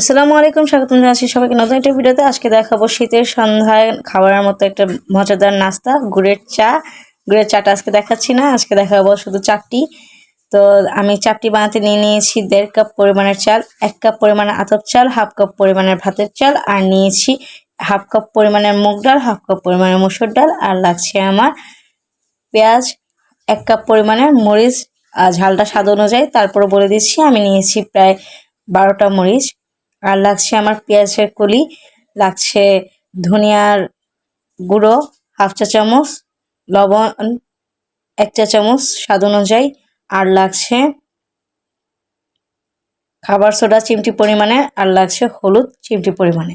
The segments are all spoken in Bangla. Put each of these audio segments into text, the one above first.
আসসালামু আলাইকুম, স্বাগতম জানাচ্ছি সবাইকে নতুন একটা ভিডিওতে। আজকে দেখাবো শীতের সন্ধ্যায় খাবারের মতো একটা মজাদার নাস্তা, গুড়ের চা। গুড়ের চাটা আজকে দেখাচ্ছি না, আজকে দেখাবো শুধু চাপটি তো আমি চাপটি বানাতে নিয়ে নিয়েছি, দেড় কাপ পরিমাণের চাল, এক কাপ পরিমাণের আতপ চাল, হাফ কাপ পরিমাণের ভাতের চাল, আর নিয়েছি হাফ কাপ পরিমাণের মুগ ডাল, হাফ কাপ পরিমাণের মুসুর ডাল, আর লাগছে আমার পেঁয়াজ, এক কাপ পরিমাণের মরিচ ঝালটা স্বাদ অনুযায়ী। তারপরে বলে দিচ্ছি, আমি নিয়েছি প্রায় বারোটা মরিচ। আর লাগছে আমার পেঁয়াজের কলি, লাগছে ধনিয়ার গুঁড়ো, হাফ চা চামচ, লবণ এক চা চামচ স্বাদ অনুযায়ী, আর লাগছে খাবার সোডা চিমটি পরিমাণে, আর লাগছে হলুদ চিমটি পরিমাণে।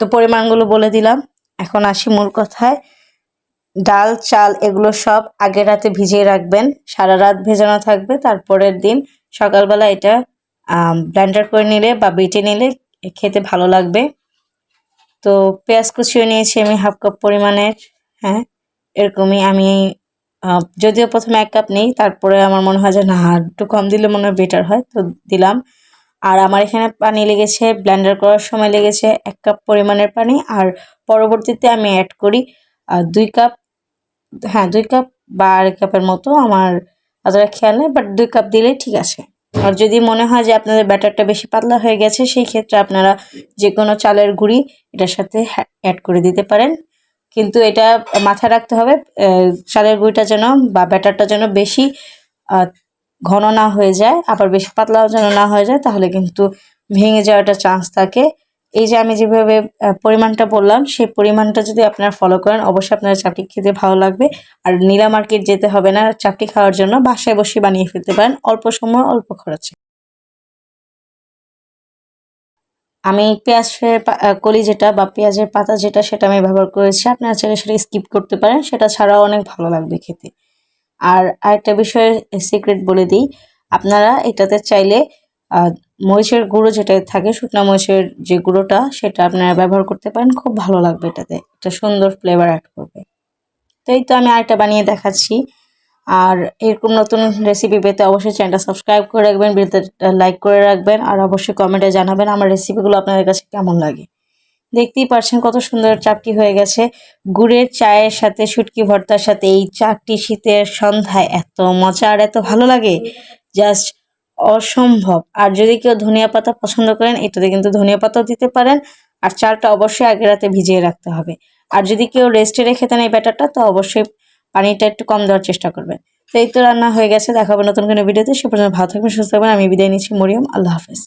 তো পরিমাণগুলো বলে দিলাম। এখন আসি মূল কথায়। ডাল, চাল এগুলো সব আগের রাতে ভিজিয়ে রাখবেন। সারা রাত ভেজানো থাকবে। তারপরের দিন সকালবেলা এটা ব্লেন্ডার করে নিলে বা বেটে নিলে খেতে ভালো লাগবে। তো পেঁয়াজ কুচিও নিয়েছি আমি হাফ কাপ পরিমাণের হ্যাঁ এরকমই আমি যদিও প্রথমে এক কাপ নেই, তারপরে আমার মনে হয় যে না, একটু কম দিলে মনে হয় বেটার হয়, তো দিলাম। আর আমার এখানে পানি লেগেছে ব্লেন্ডার করার সময় লেগেছে এক কাপ পরিমাণের পানি, আর পরবর্তীতে আমি অ্যাড করি দুই কাপ হ্যাঁ দুই কাপ বা আড়াই কাপের মতো আমার অতটা খেয়াল নেই বাট দুই কাপ দিলেই ঠিক আছে। আর যদি মনে হয় যে আপনাদের ব্যাটারটা বেশি পাতলা হয়ে গেছে, সেই ক্ষেত্রে আপনারা যে কোনো চালের গুঁড়ি এটার সাথে অ্যাড করে দিতে পারেন। কিন্তু এটা মাথায় রাখতে হবে চালের গুঁড়িটা যেন বা ব্যাটারটা যেন বেশি ঘন না হয়ে যায়, আবার বেশি পাতলাও যেন না হয়ে যায়, তাহলে কিন্তু ভেঙে যাওয়াটা চান্স থাকে। এই যে আমি যেভাবে পরিমাণটা বললাম, সেই পরিমাণটা যদি আপনারা ফলো করেন, অবশ্যই আপনারা চাপটি খেতে ভালো লাগবে। আর নীলা মার্কেট যেতে হবে না চাপটি খাওয়ার জন্য, বাসায় বসে বানিয়ে ফেলতে পারেন, অল্প সময়, অল্প খরচে। আমি পেঁয়াজের কলি যেটা বা পেঁয়াজের পাতা যেটা, সেটা আমি ব্যবহার করেছি। আপনারা চাইলে সেটা স্কিপ করতে পারেন, সেটা ছাড়াও অনেক ভালো লাগবে খেতে। আর আরেকটা বিষয়ের সিক্রেট বলে দিই, আপনারা এটাতে চাইলে মরিচের গুঁড়ো যেটা থাকে, শুকনো মরিচের যে গুঁড়োটা, সেটা আপনারা ব্যবহার করতে পারেন। খুব ভালো লাগবে এটাতে। একটা সুন্দর ফ্লেভার অ্যাড করবে। তো এই তো আমি আরেকটা বানিয়ে দেখাচ্ছি। আর এরকম নতুন রেসিপি পেতে অবশ্যই চ্যানেলটা সাবস্ক্রাইব করে রাখবেন ভিডিওতে লাইক করে রাখবেন, আর অবশ্যই কমেন্টে জানাবেন আমার রেসিপিগুলো আপনাদের কাছে কেমন লাগে। দেখতেই পারছেন কত সুন্দর চাপটি হয়ে গেছে। গুড়ের চায়ের সাথে, শুটকি ভর্তার সাথে এই চাপটি শীতের সন্ধ্যায় এত মজা আর এত ভালো লাগে। জাস্ট অসম্ভব। আর যদি কেউ ধনিয়া পাতা পছন্দ করেন, এটাতে কিন্তু ধনিয়া পাতাও দিতে পারেন। আর চালটা অবশ্যই আগে রাতে ভিজিয়ে রাখতে হবে। আর যদি কেউ রেস্টে রেখে দেন এই ব্যাটারটা, তো অবশ্যই পানিটা একটু কম দেওয়ার চেষ্টা করবেন। তো এই তো রান্না হয়ে গেছে, দেখাবো নতুন কোনো ভিডিওতে। সে পর্যন্ত ভালো থাকবেন, সুস্থ থাকবেন। আমি বিদায় নিচ্ছি, মরিয়ম। আল্লাহ হাফেজ।